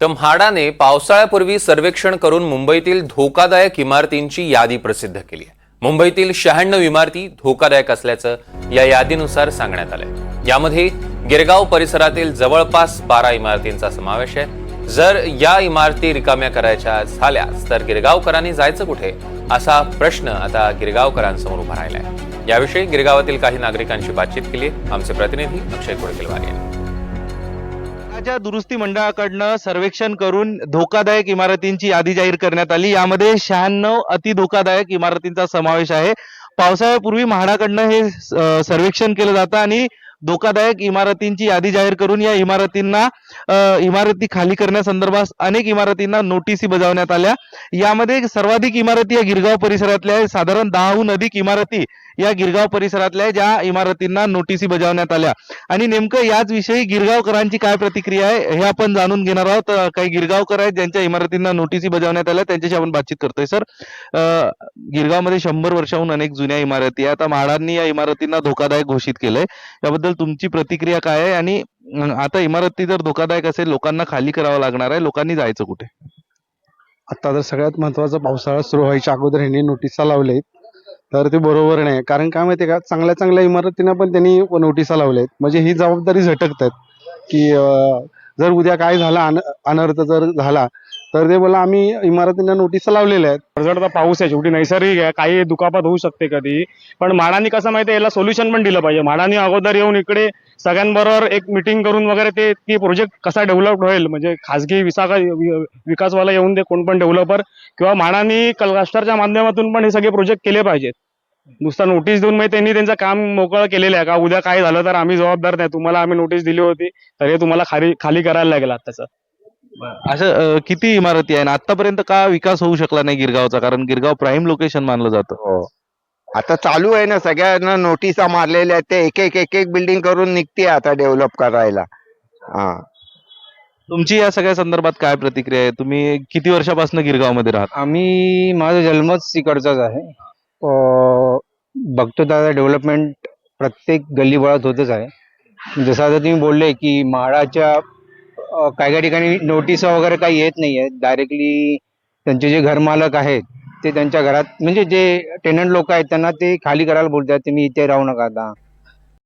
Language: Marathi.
तर म्हाडाने पावसाळ्यापूर्वी सर्वेक्षण करून मुंबईतील धोकादायक इमारतींची यादी प्रसिद्ध केली आहे. मुंबईतील शहाण्णव इमारती धोकादायक असल्याचं या यादीनुसार सांगण्यात आलंय. यामध्ये गिरगाव परिसरातील जवळपास बारा इमारतींचा समावेश आहे. जर या इमारती रिकाम्या करायच्या झाल्यास तर गिरगावकरांनी जायचं कुठे? असा प्रश्न आता गिरगावकरांसमोर उभा राहिला आहे याविषयी गिरगावातील काही नागरिकांशी बातचीत केली. आमचे प्रतिनिधी अक्षय कोळकेलवार यांनी. च्या दुरुस्ती मंडळाकडनं सर्वेक्षण करून धोकादायक इमारतींची यादी जाहीर करण्यात आली. यामध्ये शहाण्णव अति धोकादायक इमारतींचा समावेश आहे. पावसाळ्यापूर्वी म्हाडाकडनं हे सर्वेक्षण केलं जातं आणि धोकादायक इमारतींची यादी जाहीर करून या इमारतींना इमारती खाली करण्यासंदर्भात अनेक इमारतींना नोटिसी बजावण्यात आल्या. यामध्ये सर्वाधिक इमारती या गिरगाव परिसरातल्या साधारण दहाहून अधिक इमारती या गिरगाव परिसरातल्या ज्या इमारतींना नोटिसी बजावण्यात आल्या. आणि नेमकं याच विषयी गिरगावकरांची काय प्रतिक्रिया आहे हे आपण जाणून घेणार आहोत. काही गिरगावकर आहेत ज्यांच्या इमारतींना नोटिसी बजावण्यात आल्या. त्यांच्याशी आपण बातचीत करतोय सर. गिरगावमध्ये शंभर वर्षाहून अनेक जुन्या इमारती आहे आता म्हाडांनी या इमारतींना धोकादायक घोषित केलंय. याबद्दल तुमची प्रतिक्रिया काय आहे? आणि आता इमारती जर धोकादायक असेल लोकांना खाली करावं लागणार आहे लोकांनी जायचं कुठे? आता जर सगळ्यात महत्त्वाचा पावसाळा सुरू व्हायच्या अगोदर ह्यांनी नोटिसा लावल्यात. तर ते बरोबर नाही. कारण काय माहितीये का चांगल्या चांगल्या इमारतींना पण त्यांनी नोटिसा लावल्यात म्हणजे ही जबाबदारी झटकतात की अं, जर उद्या काय झालं अन अनर्थ जर झाला तर ते बोला आम्ही इमारतींना नोटीस लावलेल्या आहेत. जर आता पाऊस आहे शेवटी नैसर्गिक आहे काही दुखापत होऊ शकते कधी. पण म्हाडांनी कसं माहिती याला सोल्युशन पण दिलं पाहिजे. म्हाडांनी अगोदर येऊन इकडे सगळ्यांबरोबर एक मिटिंग करून वगैरे ते ती प्रोजेक्ट कसा डेव्हलप होईल? म्हणजे खासगी विसाका विकासवाला येऊन दे कोण पण डेव्हलपर किंवा म्हाडांनी क्लस्टरच्या माध्यमातून पण हे सगळे प्रोजेक्ट केले पाहिजेत. नुसता नोटीस देऊन म्हणजे त्यांनी त्यांचं काम मोकळं केलेलं आहे. का उद्या काय झालं तर आम्ही जबाबदार नाही. तुम्हाला आम्ही नोटीस दिली होती तर हे तुम्हाला खाली खाली करायला लागेल आत्ताचं. असं किती इमारती आहे? आणि आतापर्यंत का विकास होऊ शकला नाही गिरगावचा? कारण गिरगाव प्राईम लोकेशन मानलं जातं. हो. आता चालू आहे ना सगळ्यांना नोटिसा मारलेल्या आहेत ते. एक एक एक एक बिल्डिंग करून निघते आता डेव्हलप करायला. हा. तुमची या सगळ्या संदर्भात काय प्रतिक्रिया आहे? तुम्ही किती वर्षापासून गिरगावमध्ये राहता? आम्ही माझा जन्मच इकडचाच आहे. अं, बघतो दादा डेव्हलपमेंट प्रत्येक गल्लीबोळात होतच आहे. जसं आता तुम्ही बोलले की म्हाडाच्या अं, काही काही ठिकाणी नोटीस वगैरे काही येत नाही आहेत डायरेक्टली त्यांचे जे घरमालक आहेत ते त्यांच्या घरात म्हणजे जे टेनंट लोक आहेत त्यांना ते खाली करायला बोलतात तुम्ही इथे राहू नका आता.